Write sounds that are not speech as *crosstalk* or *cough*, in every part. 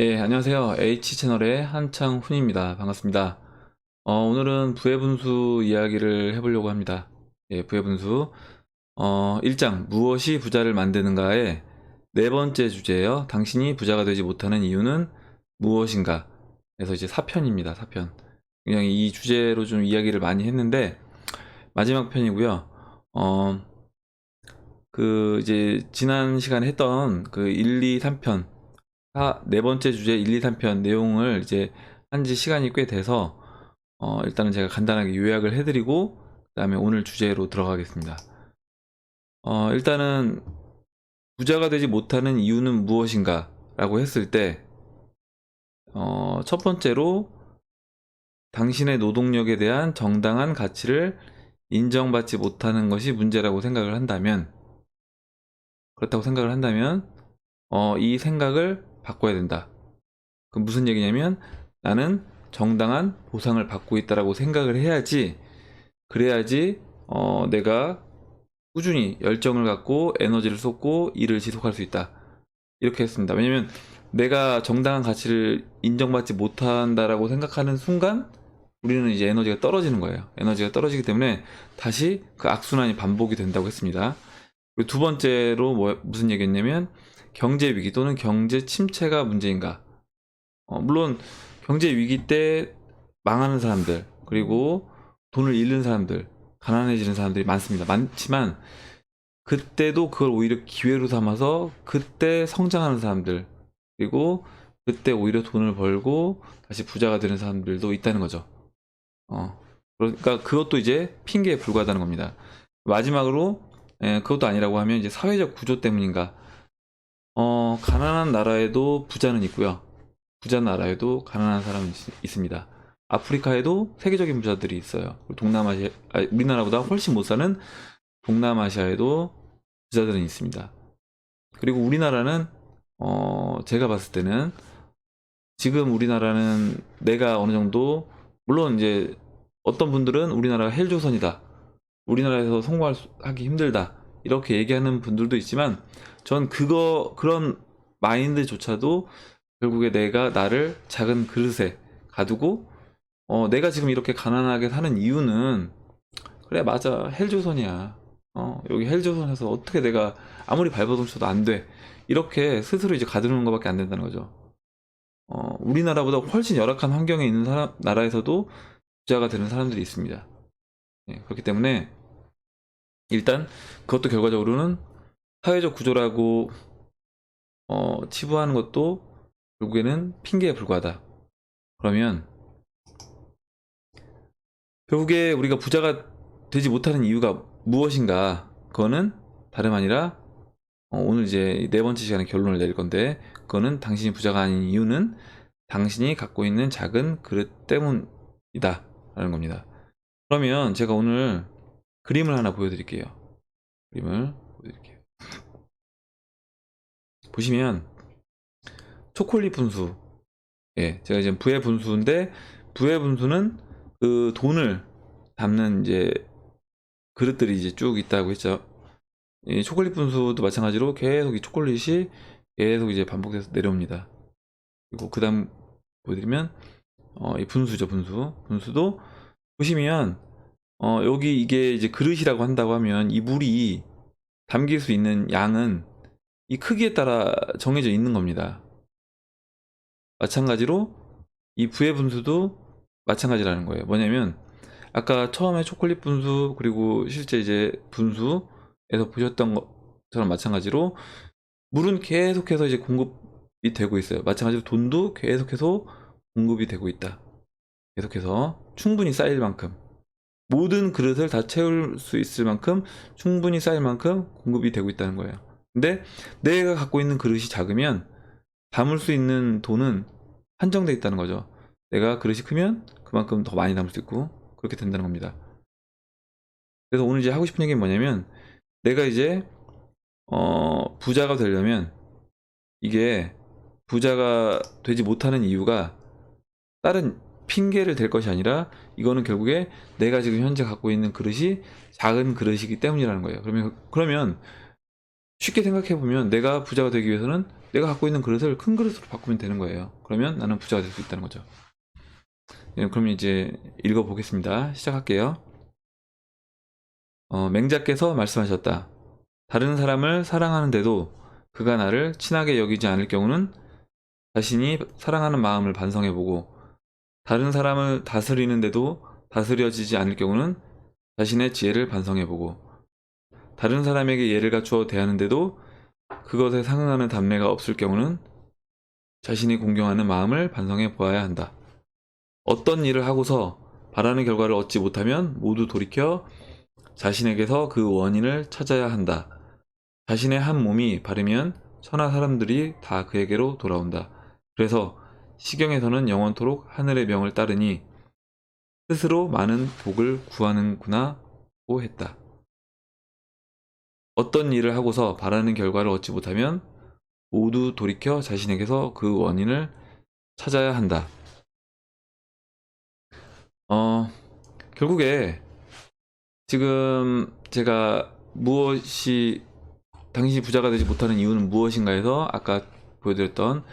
예, 안녕하세요. H채널의 한창훈입니다. 반갑습니다. 어, 오늘은 부의 분수 이야기를 해보려고 합니다. 예, 부의 분수. 어, 1장, 무엇이 부자를 만드는가의 네 번째 주제예요. 당신이 부자가 되지 못하는 이유는 무엇인가? 그래서 이제 4편입니다. 4편. 그냥 이 주제로 좀 이야기를 많이 했는데, 마지막 편이고요. 어, 그, 이제, 지난 시간에 했던 그 1, 2, 3편, 사- 네 번째 주제 1, 2, 3편 내용을 이제 한 지 시간이 꽤 돼서 어, 일단은 제가 간단하게 요약을 해드리고 그 다음에 오늘 주제로 들어가겠습니다. 어, 일단은 부자가 되지 못하는 이유는 무엇인가 라고 했을 때, 어, 첫 번째로 당신의 노동력에 대한 정당한 가치를 인정받지 못하는 것이 문제라고 생각을 한다면, 그렇다고 생각을 한다면, 어, 이 생각을 바꿔야 된다. 그 무슨 얘기냐면 나는 정당한 보상을 받고 있다라고 생각을 해야지 그래야지 어, 내가 꾸준히 열정을 갖고 에너지를 쏟고 일을 지속할 수 있다. 이렇게 했습니다. 왜냐면 내가 정당한 가치를 인정받지 못한다라고 생각하는 순간 우리는 이제 에너지가 떨어지는 거예요. 에너지가 떨어지기 때문에 다시 그 악순환이 반복이 된다고 했습니다. 두 번째로 뭐, 무슨 얘기였냐면 경제 위기 또는 경제 침체가 문제인가? 어, 물론 경제 위기 때 망하는 사람들 그리고 돈을 잃는 사람들 가난해지는 사람들이 많습니다. 많지만 그때도 그걸 오히려 기회로 삼아서 그때 성장하는 사람들 그리고 그때 오히려 돈을 벌고 다시 부자가 되는 사람들도 있다는 거죠. 어, 그러니까 그것도 이제 핑계에 불과하다는 겁니다. 마지막으로 예, 그것도 아니라고 하면 이제 사회적 구조 때문인가? 어, 가난한 나라에도 부자는 있고요. 부자 나라에도 가난한 사람이 있, 습니다 아프리카에도 세계적인 부자들이 있어요. 동남아시아, 아니, 우리나라보다 훨씬 못 사는 동남아시아에도 부자들은 있습니다. 그리고 우리나라는, 어, 제가 봤을 때는 지금 우리나라는 내가 어느 정도, 물론 이제 어떤 분들은 우리나라가 헬조선이다. 우리나라에서 성공하기 힘들다. 이렇게 얘기하는 분들도 있지만, 전 그거 그런 마인드조차도 결국에 내가 나를 작은 그릇에 가두고 어 내가 지금 이렇게 가난하게 사는 이유는 그래 맞아. 헬조선이야. 어 여기 헬조선에서 어떻게 내가 아무리 발버둥 쳐도 안 돼. 이렇게 스스로 이제 가두는 것밖에 안 된다는 거죠. 어 우리나라보다 훨씬 열악한 환경에 있는 사람 나라에서도 부자가 되는 사람들이 있습니다. 예, 그렇기 때문에 일단 그것도 결과적으로는 사회적 구조라고 어, 치부하는 것도 결국에는 핑계에 불과하다. 그러면 결국에 우리가 부자가 되지 못하는 이유가 무엇인가? 그거는 다름 아니라 어, 오늘 이제 네 번째 시간에 결론을 내릴 건데 그거는 당신이 부자가 아닌 이유는 당신이 갖고 있는 작은 그릇 때문이다 라는 겁니다. 그러면 제가 오늘 그림을 하나 보여드릴게요. 그림을. 보시면 초콜릿 분수. 예 제가 이제 부의 분수인데 부의 분수는 그 돈을 담는 이제 그릇들이 이제 쭉 있다고 했죠. 이 초콜릿 분수도 마찬가지로 계속 이 초콜릿이 계속 이제 반복돼서 내려옵니다. 그리고 그 다음 보여드리면 어, 이 분수죠 분수. 분수도 보시면 어, 여기 이게 이제 그릇이라고 한다고 하면 이 물이 담길 수 있는 양은 이 크기에 따라 정해져 있는 겁니다. 마찬가지로 이 부의 분수도 마찬가지라는 거예요. 뭐냐면 아까 처음에 초콜릿 분수 그리고 실제 이제 분수에서 보셨던 것처럼 마찬가지로 물은 계속해서 이제 공급이 되고 있어요. 마찬가지로 돈도 계속해서 공급이 되고 있다. 계속해서 충분히 쌓일 만큼 모든 그릇을 다 채울 수 있을 만큼 충분히 쌓일 만큼 공급이 되고 있다는 거예요. 근데 내가 갖고 있는 그릇이 작으면 담을 수 있는 돈은 한정돼 있다는 거죠. 내가 그릇이 크면 그만큼 더 많이 담을 수 있고 그렇게 된다는 겁니다. 그래서 오늘 이제 하고 싶은 얘기는 뭐냐면 내가 이제 어 부자가 되려면 이게 부자가 되지 못하는 이유가 다른 핑계를 댈 것이 아니라 이거는 결국에 내가 지금 현재 갖고 있는 그릇이 작은 그릇이기 때문이라는 거예요. 그러면 그러면 쉽게 생각해 보면 내가 부자가 되기 위해서는 내가 갖고 있는 그릇을 큰 그릇으로 바꾸면 되는 거예요. 그러면 나는 부자가 될 수 있다는 거죠. 예, 그럼 이제 읽어보겠습니다. 시작할게요. 어, 맹자께서 말씀하셨다. 다른 사람을 사랑하는데도 그가 나를 친하게 여기지 않을 경우는 자신이 사랑하는 마음을 반성해보고 다른 사람을 다스리는데도 다스려지지 않을 경우는 자신의 지혜를 반성해보고 다른 사람에게 예를 갖추어 대하는데도 그것에 상응하는 답례가 없을 경우는 자신이 공경하는 마음을 반성해 보아야 한다. 어떤 일을 하고서 바라는 결과를 얻지 못하면 모두 돌이켜 자신에게서 그 원인을 찾아야 한다. 자신의 한 몸이 바르면 천하 사람들이 다 그에게로 돌아온다. 그래서 시경에서는 영원토록 하늘의 명을 따르니 스스로 많은 복을 구하는구나고 했다. 어떤 일을 하고서 바라는 결과를 얻지 못하면 모두 돌이켜 자신에게서 그 원인을 찾아야 한다. 어, 결국에 지금 제가 무엇이 당신이 부자가 되지 못하는 이유는 무엇인가 해서 아까 보여드렸던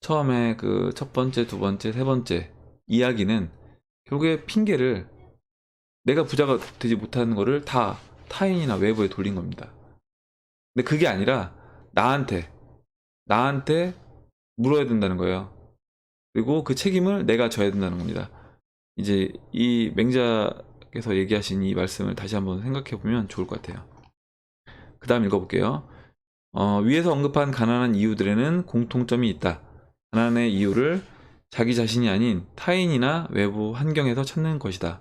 처음에 그 첫 번째, 두 번째, 세 번째 이야기는 결국에 핑계를 내가 부자가 되지 못하는 거를 다 타인이나 외부에 돌린 겁니다. 근데 그게 아니라 나한테 나한테 물어야 된다는 거예요. 그리고 그 책임을 내가 져야 된다는 겁니다. 이제 이 맹자께서 얘기하신 이 말씀을 다시 한번 생각해 보면 좋을 것 같아요. 그 다음 읽어볼게요. 어, 위에서 언급한 가난한 이유들에는 공통점이 있다. 가난의 이유를 자기 자신이 아닌 타인이나 외부 환경에서 찾는 것이다.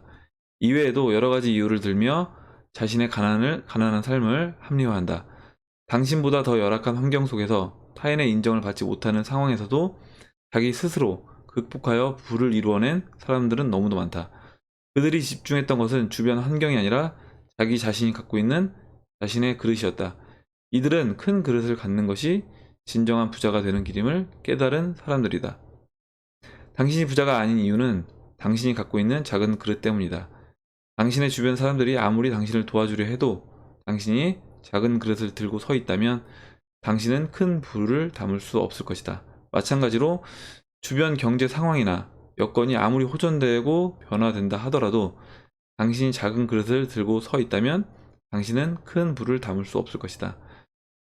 이외에도 여러 가지 이유를 들며 자신의 가난을, 가난한 삶을 합리화한다. 당신보다 더 열악한 환경 속에서 타인의 인정을 받지 못하는 상황에서도 자기 스스로 극복하여 부를 이루어낸 사람들은 너무도 많다. 그들이 집중했던 것은 주변 환경이 아니라 자기 자신이 갖고 있는 자신의 그릇이었다. 이들은 큰 그릇을 갖는 것이 진정한 부자가 되는 길임을 깨달은 사람들이다. 당신이 부자가 아닌 이유는 당신이 갖고 있는 작은 그릇 때문이다. 당신의 주변 사람들이 아무리 당신을 도와주려 해도 당신이 작은 그릇을 들고 서 있다면 당신은 큰 부를 담을 수 없을 것이다. 마찬가지로 주변 경제 상황이나 여건이 아무리 호전되고 변화된다 하더라도 당신이 작은 그릇을 들고 서 있다면 당신은 큰 부를 담을 수 없을 것이다.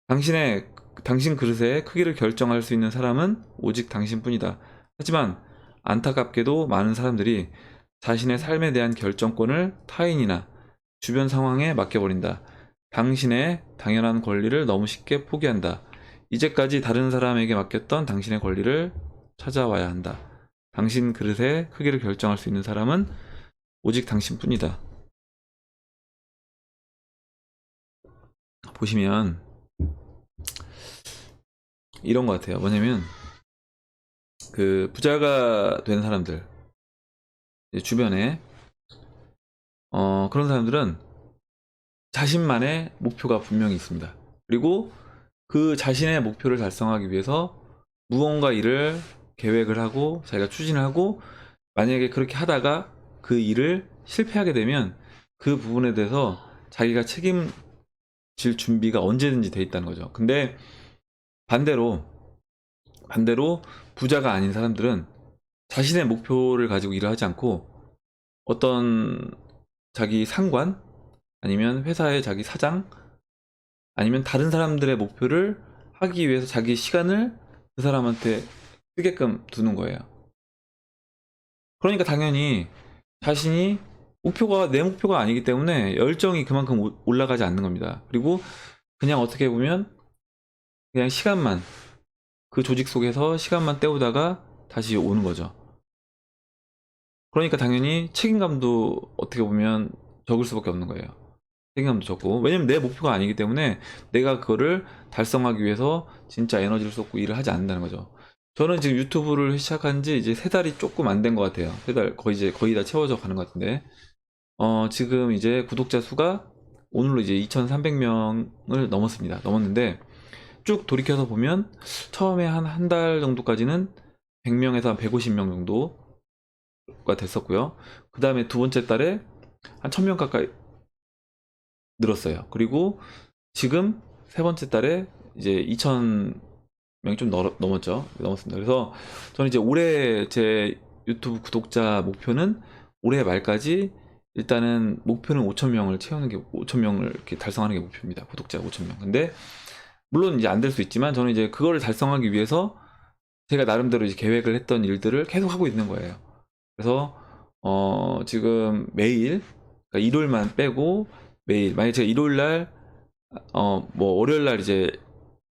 당신의 당신 그릇의 크기를 결정할 수 있는 사람은 오직 당신뿐이다. 하지만 안타깝게도 많은 사람들이 자신의 삶에 대한 결정권을 타인이나 주변 상황에 맡겨버린다. 당신의 당연한 권리를 너무 쉽게 포기한다. 이제까지 다른 사람에게 맡겼던 당신의 권리를 찾아와야 한다. 당신 그릇의 크기를 결정할 수 있는 사람은 오직 당신뿐이다. 보시면 이런 것 같아요. 뭐냐면 그 부자가 된 사람들 주변에 어 그런 사람들은 자신만의 목표가 분명히 있습니다. 그리고 그 자신의 목표를 달성하기 위해서 무언가 일을 계획을 하고 자기가 추진을 하고 만약에 그렇게 하다가 그 일을 실패하게 되면 그 부분에 대해서 자기가 책임질 준비가 언제든지 돼 있다는 거죠. 근데 반대로 반대로 부자가 아닌 사람들은 자신의 목표를 가지고 일을 하지 않고 어떤 자기 상관 아니면 회사의 자기 사장 아니면 다른 사람들의 목표를 하기 위해서 자기 시간을 그 사람한테 쓰게끔 두는 거예요. 그러니까 당연히 자신이 목표가 내 목표가 아니기 때문에 열정이 그만큼 오- 올라가지 않는 겁니다. 그리고 그냥 어떻게 보면 그냥 시간만 그 조직 속에서 시간만 때우다가 다시 오는 거죠. 그러니까 당연히 책임감도 어떻게 보면 적을 수밖에 없는 거예요. 책임감도 적고 왜냐면 내 목표가 아니기 때문에 내가 그거를 달성하기 위해서 진짜 에너지를 쏟고 일을 하지 않는다는 거죠. 저는 지금 유튜브를 시작한 지 이제 세 달이 조금 안 된 것 같아요. 세 달 거의 이제 거의 다 채워져 가는 것 같은데 어 지금 이제 구독자 수가 오늘로 이제 2,300명을 넘었습니다. 넘었는데 쭉 돌이켜서 보면 처음에 한 한 달 정도까지는 100명에서 한 150명 정도가 됐었고요. 그 다음에 두 번째 달에 한 1000명 가까이 늘었어요. 그리고 지금 세 번째 달에 이제 2,000 명이 좀 넘, 넘었죠. 넘었습니다. 그래서 저는 이제 올해 제 유튜브 구독자 목표는 올해 말까지 일단은 목표는 5천 명을 채우는 게 5천 명을 이렇게 달성하는 게 목표입니다. 구독자 5천 명. 근데 물론 이제 안 될 수 있지만 저는 이제 그거를 달성하기 위해서 제가 나름대로 이제 계획을 했던 일들을 계속 하고 있는 거예요. 그래서 어 지금 매일 그러니까 일요일만 빼고 매일 만약 제가 일요일 날 어 뭐 월요일 날 이제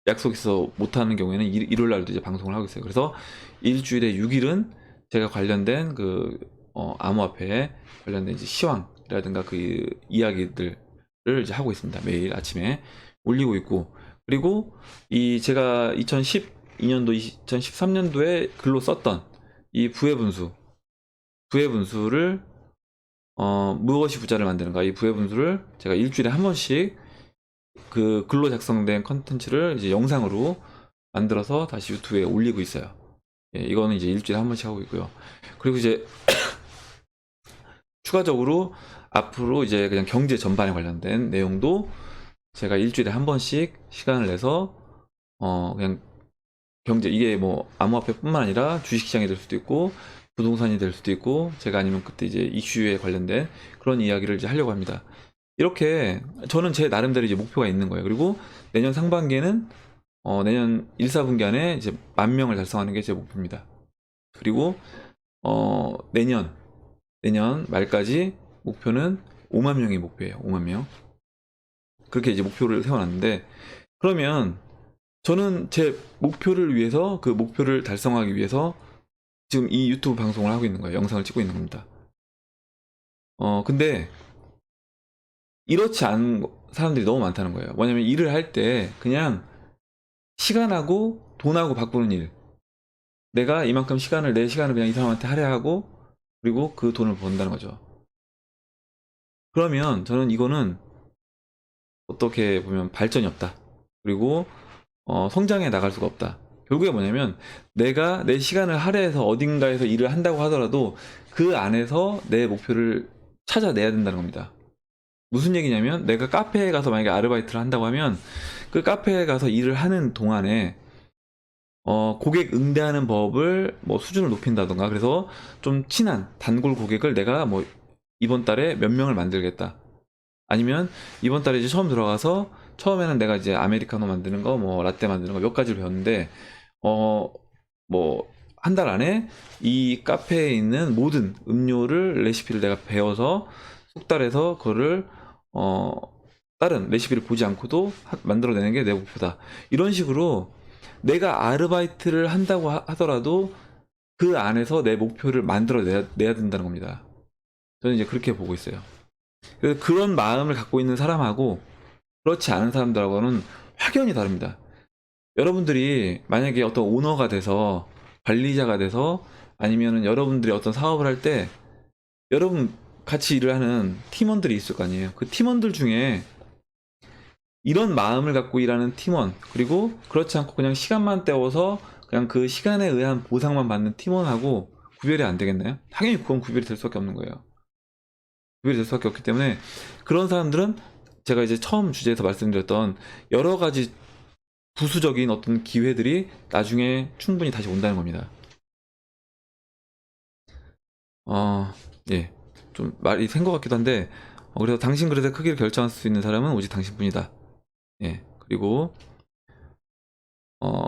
약속 있어 못 하는 경우에는 일, 일요일 날도 이제 방송을 하고 있어요. 그래서 일주일에 6일은 제가 관련된 그 어, 암호화폐 관련된 이제 시황이라든가 그 이야기들을 이제 하고 있습니다. 매일 아침에 올리고 있고 그리고 이 제가 2012년도 2013년도에 글로 썼던 이 부의 분수 부의 분수를 어, 무엇이 부자를 만드는가 이 부의 분수를 제가 일주일에 한 번씩 그 글로 작성된 컨텐츠를 이제 영상으로 만들어서 다시 유튜브에 올리고 있어요. 예, 이거는 이제 일주일에 한 번씩 하고 있고요. 그리고 이제 *coughs* 추가적으로 앞으로 이제 그냥 경제 전반에 관련된 내용도 제가 일주일에 한 번씩 시간을 내서 어 그냥 경제 이게 뭐 암호화폐뿐만 아니라 주식시장이 될 수도 있고 부동산이 될 수도 있고 제가 아니면 그때 이제 이슈에 관련된 그런 이야기를 이제 하려고 합니다. 이렇게 저는 제 나름대로 이제 목표가 있는 거예요. 그리고 내년 상반기에는 어 내년 1, 4분기 안에 이제 만 명을 달성하는 게 제 목표입니다. 그리고 어 내년 내년 말까지 목표는 5만 명이 목표예요. 5만 명. 그렇게 이제 목표를 세워놨는데 그러면 저는 제 목표를 위해서 그 목표를 달성하기 위해서 지금 이 유튜브 방송을 하고 있는 거예요. 영상을 찍고 있는 겁니다. 어 근데 이렇지 않은 사람들이 너무 많다는 거예요. 뭐냐면 일을 할 때 그냥 시간하고 돈하고 바꾸는 일. 내가 이만큼 시간을 내 시간을 그냥 이 사람한테 할애하고 그리고 그 돈을 번다는 거죠. 그러면 저는 이거는 어떻게 보면 발전이 없다. 그리고 어, 성장해 나갈 수가 없다. 결국에 뭐냐면 내가 내 시간을 할애해서 어딘가에서 일을 한다고 하더라도 그 안에서 내 목표를 찾아내야 된다는 겁니다. 무슨 얘기냐면 내가 카페에 가서 만약에 아르바이트를 한다고 하면 그 카페에 가서 일을 하는 동안에 어, 고객 응대하는 법을 뭐 수준을 높인다던가 그래서 좀 친한 단골 고객을 내가 뭐 이번 달에 몇 명을 만들겠다. 아니면 이번 달에 이제 처음 들어가서 처음에는 내가 이제 아메리카노 만드는 거, 뭐 라떼 만드는 거 몇 가지를 배웠는데 어 뭐 한 달 안에 이 카페에 있는 모든 음료를 레시피를 내가 배워서 속달해서 그거를 어 다른 레시피를 보지 않고도 하- 만들어내는 게 내 목표다. 이런 식으로 내가 아르바이트를 한다고 하- 하더라도 그 안에서 내 목표를 만들어내야 내야 된다는 겁니다. 저는 이제 그렇게 보고 있어요. 그래서 그런 마음을 갖고 있는 사람하고 그렇지 않은 사람들하고는 확연히 다릅니다. 여러분들이 만약에 어떤 오너가 돼서 관리자가 돼서 아니면은 여러분들이 어떤 사업을 할 때 여러분 같이 일을 하는 팀원들이 있을 거 아니에요. 그 팀원들 중에 이런 마음을 갖고 일하는 팀원 그리고 그렇지 않고 그냥 시간만 때워서 그냥 그 시간에 의한 보상만 받는 팀원하고 구별이 안 되겠나요? 당연히 그건 구별이 될 수밖에 없는 거예요. 구별이 될 수밖에 없기 때문에 그런 사람들은 제가 이제 처음 주제에서 말씀드렸던 여러 가지 부수적인 어떤 기회들이 나중에 충분히 다시 온다는 겁니다. 어, 예. 좀 말이 센 것 같기도 한데, 어, 그래서 당신 그릇의 크기를 결정할 수 있는 사람은 오직 당신뿐이다. 예. 그리고, 어,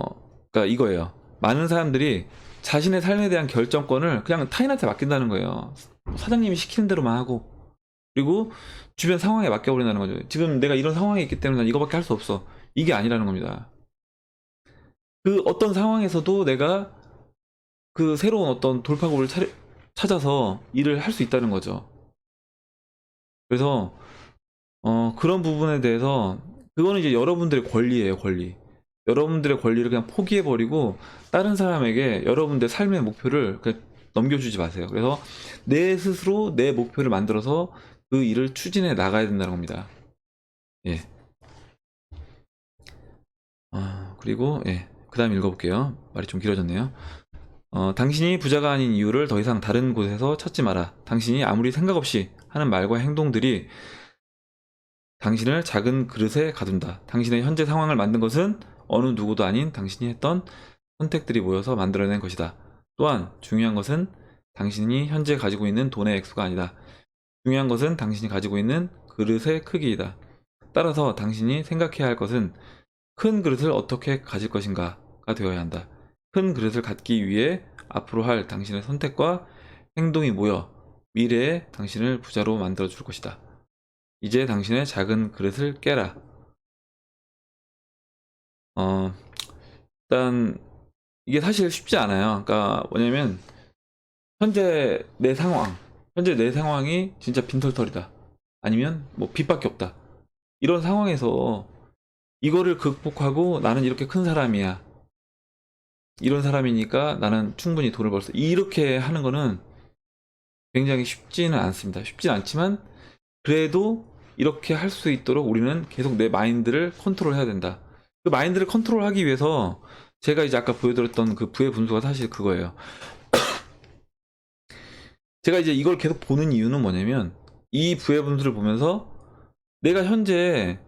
그니까 이거예요. 많은 사람들이 자신의 삶에 대한 결정권을 그냥 타인한테 맡긴다는 거예요. 사장님이 시키는 대로만 하고, 그리고 주변 상황에 맡겨버린다는 거죠. 지금 내가 이런 상황에 있기 때문에 난 이거밖에 할 수 없어. 이게 아니라는 겁니다. 그 어떤 상황에서도 내가 그 새로운 어떤 돌파구를 차- 찾아서 일을 할 수 있다는 거죠. 그래서 어 그런 부분에 대해서 그거는 이제 여러분들의 권리예요, 권리. 여러분들의 권리를 그냥 포기해 버리고 다른 사람에게 여러분들의 삶의 목표를 그냥 넘겨주지 마세요. 그래서 내 스스로 내 목표를 만들어서 그 일을 추진해 나가야 된다는 겁니다. 예. 아, 그리고 예. 그 다음 읽어볼게요. 말이 좀 길어졌네요. 어, 당신이 부자가 아닌 이유를 더 이상 다른 곳에서 찾지 마라. 당신이 아무리 생각 없이 하는 말과 행동들이 당신을 작은 그릇에 가둔다. 당신의 현재 상황을 만든 것은 어느 누구도 아닌 당신이 했던 선택들이 모여서 만들어낸 것이다. 또한 중요한 것은 당신이 현재 가지고 있는 돈의 액수가 아니다. 중요한 것은 당신이 가지고 있는 그릇의 크기이다. 따라서 당신이 생각해야 할 것은 큰 그릇을 어떻게 가질 것인가 가 되어야 한다. 큰 그릇을 갖기 위해 앞으로 할 당신의 선택과 행동이 모여 미래의 당신을 부자로 만들어 줄 것이다. 이제 당신의 작은 그릇을 깨라. 어, 일단 이게 사실 쉽지 않아요. 그러니까 뭐냐면 현재 내 상황, 현재 내 상황이 진짜 빈털털이다. 아니면 뭐 빚밖에 없다. 이런 상황에서 이거를 극복하고 나는 이렇게 큰 사람이야. 이런 사람이니까 나는 충분히 돈을 벌 수. 이렇게 하는 거는 굉장히 쉽지는 않습니다. 쉽진 않지만 그래도 이렇게 할 수 있도록 우리는 계속 내 마인드를 컨트롤 해야 된다. 그 마인드를 컨트롤하기 위해서 제가 이제 아까 보여드렸던 그 부의 분수가 사실 그거예요. *coughs* 제가 이제 이걸 계속 보는 이유는 뭐냐면 이 부의 분수를 보면서 내가 현재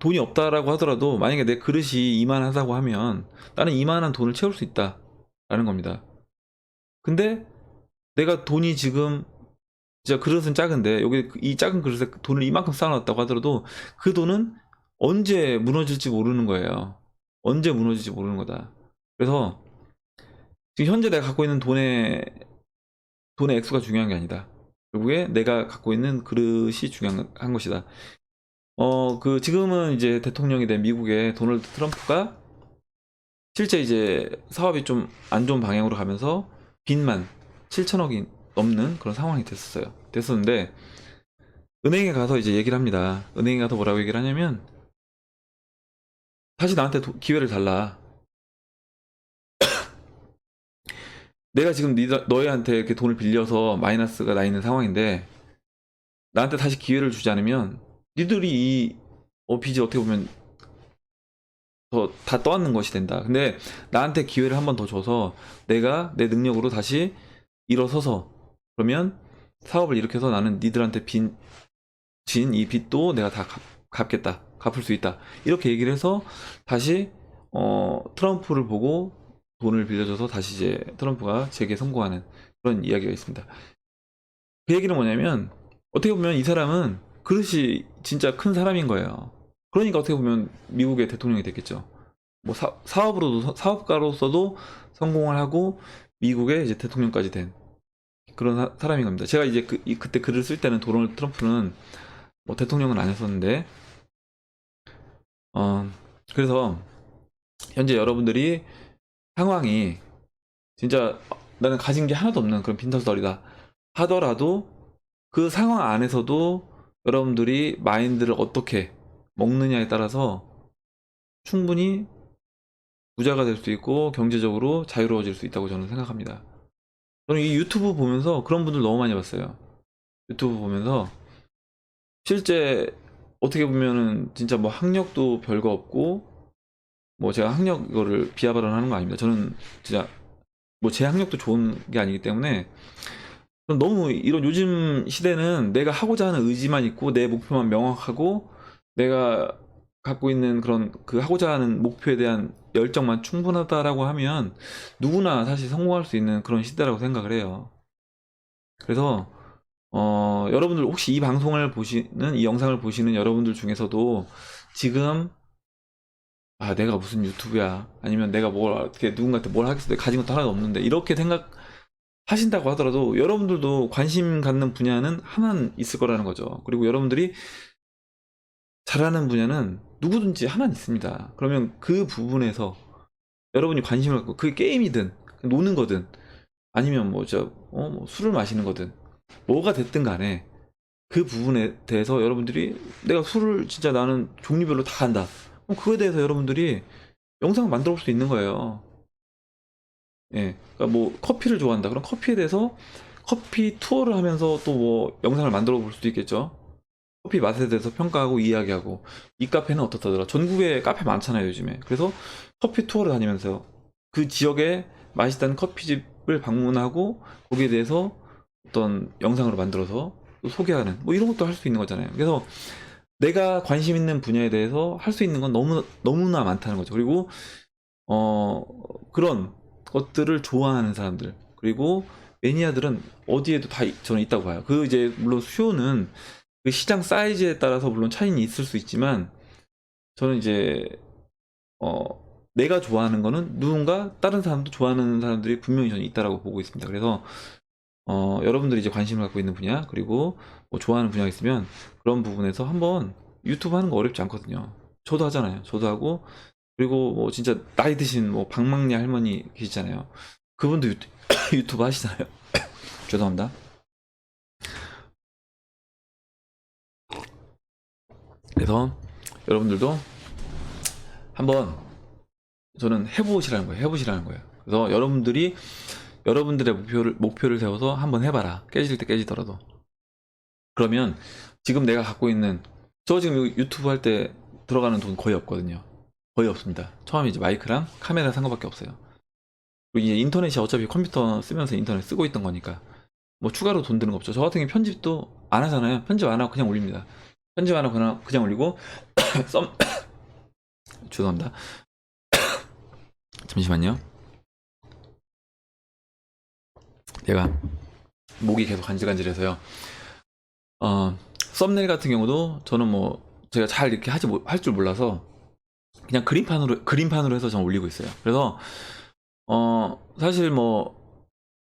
돈이 없다라고 하더라도 만약에 내 그릇이 이만하다고 하면 나는 이만한 돈을 채울 수 있다라는 겁니다. 근데 내가 돈이 지금 진짜 그릇은 작은데 여기 이 작은 그릇에 돈을 이만큼 쌓아놨다고 하더라도 그 돈은 언제 무너질지 모르는 거예요. 언제 무너질지 모르는 거다. 그래서 지금 현재 내가 갖고 있는 돈의 돈의 액수가 중요한 게 아니다. 결국에 내가 갖고 있는 그릇이 중요한 것이다. 어, 그, 지금은 이제 대통령이 된 미국의 도널드 트럼프가 실제 이제 사업이 좀 안 좋은 방향으로 가면서 빚만 7천억이 넘는 그런 상황이 됐었어요. 됐었는데, 은행에 가서 이제 얘기를 합니다. 은행에 가서 뭐라고 얘기를 하냐면, 다시 나한테 도- 기회를 달라. *coughs* 내가 지금 니, 너희한테 이렇게 돈을 빌려서 마이너스가 나 있는 상황인데, 나한테 다시 기회를 주지 않으면, 니들이 이 어, 빚이 어떻게 보면 더 다 떠안는 것이 된다. 근데 나한테 기회를 한 번 더 줘서 내가 내 능력으로 다시 일어서서 그러면 사업을 일으켜서 나는 니들한테 빈, 진 이 빚도 내가 다 갚, 갚겠다. 갚을 수 있다. 이렇게 얘기를 해서 다시 어, 트럼프를 보고 돈을 빌려줘서 다시 이제 트럼프가 재기에 성공하는 그런 이야기가 있습니다. 그 얘기는 뭐냐면 어떻게 보면 이 사람은 그릇이 진짜 큰 사람인 거예요. 그러니까 어떻게 보면 미국의 대통령이 됐겠죠. 뭐 사, 사업으로도 사업가로서도 성공을 하고 미국의 이제 대통령까지 된 그런 사, 람인 겁니다. 제가 이제 그, 이- 그때 글을 쓸 때는 도널드 트럼프는 뭐 대통령은 아니었었는데 어 그래서 현재 여러분들이 상황이 진짜 나는 가진 게 하나도 없는 그런 빈털터리다 하더라도 그 상황 안에서도 여러분들이 마인드를 어떻게 먹느냐에 따라서 충분히 부자가 될 수 있고 경제적으로 자유로워질 수 있다고 저는 생각합니다. 저는 이 유튜브 보면서 그런 분들 너무 많이 봤어요. 유튜브 보면서 실제 어떻게 보면은 진짜 뭐 학력도 별거 없고 뭐 제가 학력 이거를 비하 발언하는 거 아닙니다. 저는 진짜 뭐 제 학력도 좋은 게 아니기 때문에 너무 이런 요즘 시대는 내가 하고자 하는 의지만 있고 내 목표만 명확하고 내가 갖고 있는 그런 그 하고자 하는 목표에 대한 열정만 충분하다라고 하면 누구나 사실 성공할 수 있는 그런 시대라고 생각을 해요. 그래서 어, 여러분들 혹시 이 방송을 보시는 이 영상을 보시는 여러분들 중에서도 지금 아 내가 무슨 유튜브야 아니면 내가 뭘 어떻게 누군가한테 뭘 하겠어 내가 가진 것도 하나도 없는데 이렇게 생각 하신다고 하더라도 여러분들도 관심 갖는 분야는 하나는 있을 거라는 거죠. 그리고 여러분들이 잘하는 분야는 누구든지 하나는 있습니다. 그러면 그 부분에서 여러분이 관심을 갖고 그게 게임이든 노는 거든 아니면 뭐 저 어, 뭐 술을 마시는 거든 뭐가 됐든 간에 그 부분에 대해서 여러분들이 내가 술을 진짜 나는 종류별로 다 한다. 그거에 대해서 여러분들이 영상을 만들어 볼 수 있는 거예요. 예. 그러니까 뭐 커피를 좋아한다. 그럼 커피에 대해서 커피 투어를 하면서 또 뭐 영상을 만들어 볼 수도 있겠죠. 커피 맛에 대해서 평가하고 이야기하고 이 카페는 어떻다더라. 전국에 카페 많잖아요, 요즘에. 그래서 커피 투어를 다니면서 그 지역에 맛있다는 커피집을 방문하고 거기에 대해서 어떤 영상으로 만들어서 또 소개하는 뭐 이런 것도 할 수 있는 거잖아요. 그래서 내가 관심 있는 분야에 대해서 할 수 있는 건 너무 너무나 많다는 거죠. 그리고 어 그런 것들을 좋아하는 사람들 그리고 매니아들은 어디에도 다 이- 저는 있다고 봐요. 그 이제 물론 수요는 그 시장 사이즈에 따라서 물론 차이는 있을 수 있지만 저는 이제 어 내가 좋아하는 거는 누군가 다른 사람도 좋아하는 사람들이 분명히 저는 있다라고 보고 있습니다. 그래서 어 여러분들이 이제 관심을 갖고 있는 분야 그리고 뭐 좋아하는 분야가 있으면 그런 부분에서 한번 유튜브 하는 거 어렵지 않거든요. 저도 하잖아요. 저도 하고 그리고 뭐 진짜 나이 드신 뭐 박막리 할머니 계시잖아요. 그분도 유튜, *coughs* 유튜브 하시잖아요. *coughs* 죄송합니다. 그래서 여러분들도 한번 저는 해보시라는 거예요. 해보시라는 거예요. 그래서 여러분들이 여러분들의 목표를 목표를 세워서 한번 해봐라. 깨질 때 깨지더라도. 그러면 지금 내가 갖고 있는 저 지금 유- 유튜브 할 때 들어가는 돈 거의 없거든요. 거의 없습니다. 처음에 이제 마이크랑 카메라 산 거밖에 없어요. 그리고 이제 인터넷이 어차피 컴퓨터 쓰면서 인터넷 쓰고 있던 거니까 뭐 추가로 돈 드는 거 없죠. 저 같은 경우 편집도 안 하잖아요. 편집 안 하고 그냥 올립니다. 편집 안 하고 그냥, 그냥 올리고 *coughs* 썸 *coughs* 죄송합니다. *coughs* 잠시만요. 제가 목이 계속 간질간질해서요. 어, 썸네일 같은 경우도 저는 뭐 제가 잘 이렇게 하지 할 줄 몰라서 그냥 그림판으로 그림판으로 해서 저는 올리고 있어요. 그래서 어 사실 뭐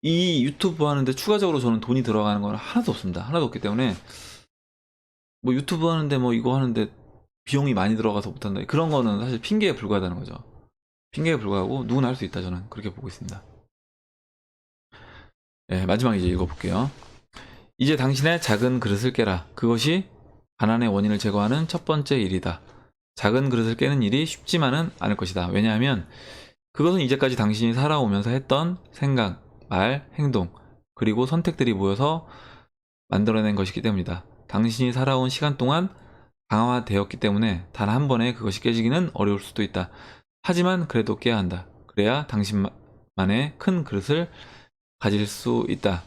이 유튜브 하는데 추가적으로 저는 돈이 들어가는 건 하나도 없습니다. 하나도 없기 때문에 뭐 유튜브 하는데 뭐 이거 하는데 비용이 많이 들어가서 못한다 그런 거는 사실 핑계에 불과하다는 거죠. 핑계에 불과하고 누구나 할 수 있다 저는 그렇게 보고 있습니다. 네, 마지막 이제 읽어볼게요. 이제 당신의 작은 그릇을 깨라. 그것이 가난의 원인을 제거하는 첫 번째 일이다. 작은 그릇을 깨는 일이 쉽지만은 않을 것이다. 왜냐하면 그것은 이제까지 당신이 살아오면서 했던 생각, 말, 행동, 그리고 선택들이 모여서 만들어낸 것이기 때문이다. 당신이 살아온 시간 동안 강화되었기 때문에 단 한 번에 그것이 깨지기는 어려울 수도 있다. 하지만 그래도 깨야 한다. 그래야 당신만의 큰 그릇을 가질 수 있다.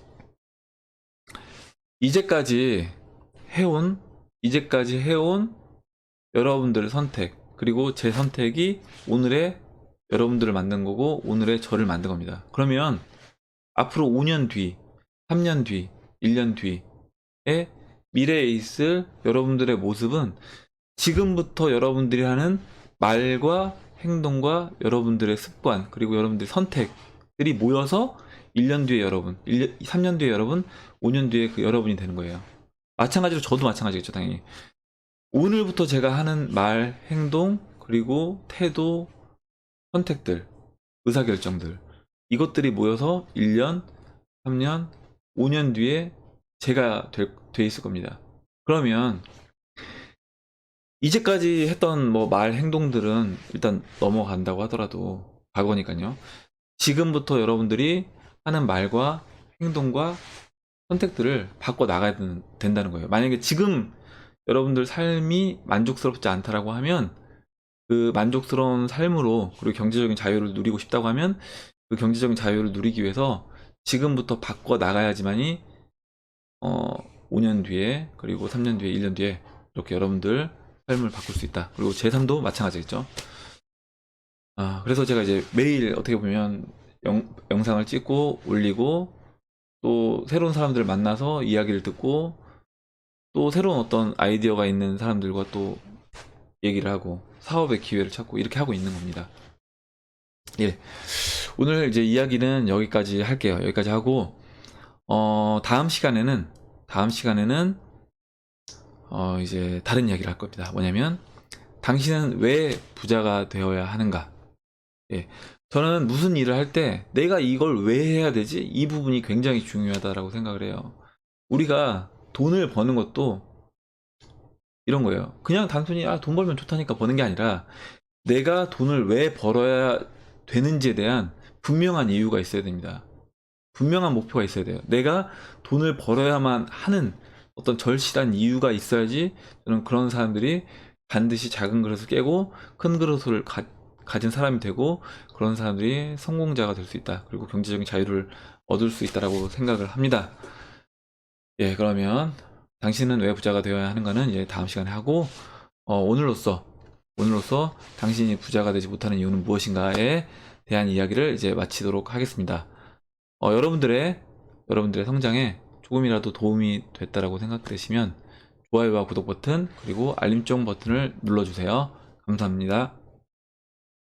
이제까지 해온, 이제까지 해온 여러분들의 선택, 그리고 제 선택이 오늘의 여러분들을 만든 거고, 오늘의 저를 만든 겁니다. 그러면 앞으로 5년 뒤, 3년 뒤, 1년 뒤에 미래에 있을 여러분들의 모습은 지금부터 여러분들이 하는 말과 행동과 여러분들의 습관, 그리고 여러분들의 선택들이 모여서 1년 뒤에 여러분, 1년, 3년 뒤에 여러분, 5년 뒤에 그 여러분이 되는 거예요. 마찬가지로 저도 마찬가지겠죠, 당연히. 오늘부터 제가 하는 말, 행동, 그리고 태도, 선택들, 의사결정들, 이것들이 모여서 1년, 3년, 5년 뒤에 제가 될- 돼 있을 겁니다. 그러면 이제까지 했던 뭐 말 행동들은 일단 넘어간다고 하더라도 과거니까요. 지금부터 여러분들이 하는 말과 행동과 선택들을 바꿔 나가야 된- 된다는 거예요. 만약에 지금 여러분들 삶이 만족스럽지 않다라고 하면 그 만족스러운 삶으로 그리고 경제적인 자유를 누리고 싶다고 하면 그 경제적인 자유를 누리기 위해서 지금부터 바꿔 나가야지만이 어 5년 뒤에 그리고 3년 뒤에 1년 뒤에 이렇게 여러분들 삶을 바꿀 수 있다. 그리고 제 삶도 마찬가지겠죠. 아, 그래서 제가 이제 매일 어떻게 보면 영, 영상을 찍고 올리고 또 새로운 사람들을 만나서 이야기를 듣고 또 새로운 어떤 아이디어가 있는 사람들과 또 얘기를 하고 사업의 기회를 찾고 이렇게 하고 있는 겁니다. 예. 오늘 이제 이야기는 여기까지 할게요. 여기까지 하고 어, 다음 시간에는 다음 시간에는 어, 이제 다른 이야기를 할 겁니다. 뭐냐면 당신은 왜 부자가 되어야 하는가? 예. 저는 무슨 일을 할 때 내가 이걸 왜 해야 되지? 이 부분이 굉장히 중요하다라고 생각을 해요. 우리가 돈을 버는 것도 이런 거예요. 그냥 단순히 아, 돈 벌면 좋다니까 버는 게 아니라 내가 돈을 왜 벌어야 되는지에 대한 분명한 이유가 있어야 됩니다. 분명한 목표가 있어야 돼요. 내가 돈을 벌어야만 하는 어떤 절실한 이유가 있어야지 저는 그런 사람들이 반드시 작은 그릇을 깨고 큰 그릇을 가, 가진 사람이 되고 그런 사람들이 성공자가 될 수 있다. 그리고 경제적인 자유를 얻을 수 있다라고 생각을 합니다. 예, 그러면 당신은 왜 부자가 되어야 하는가는 이제 다음 시간에 하고 어, 오늘로써 오늘로써 당신이 부자가 되지 못하는 이유는 무엇인가에 대한 이야기를 이제 마치도록 하겠습니다. 어, 여러분들의 여러분들의 성장에 조금이라도 도움이 됐다라고 생각되시면 좋아요와 구독 버튼 그리고 알림종 버튼을 눌러주세요. 감사합니다.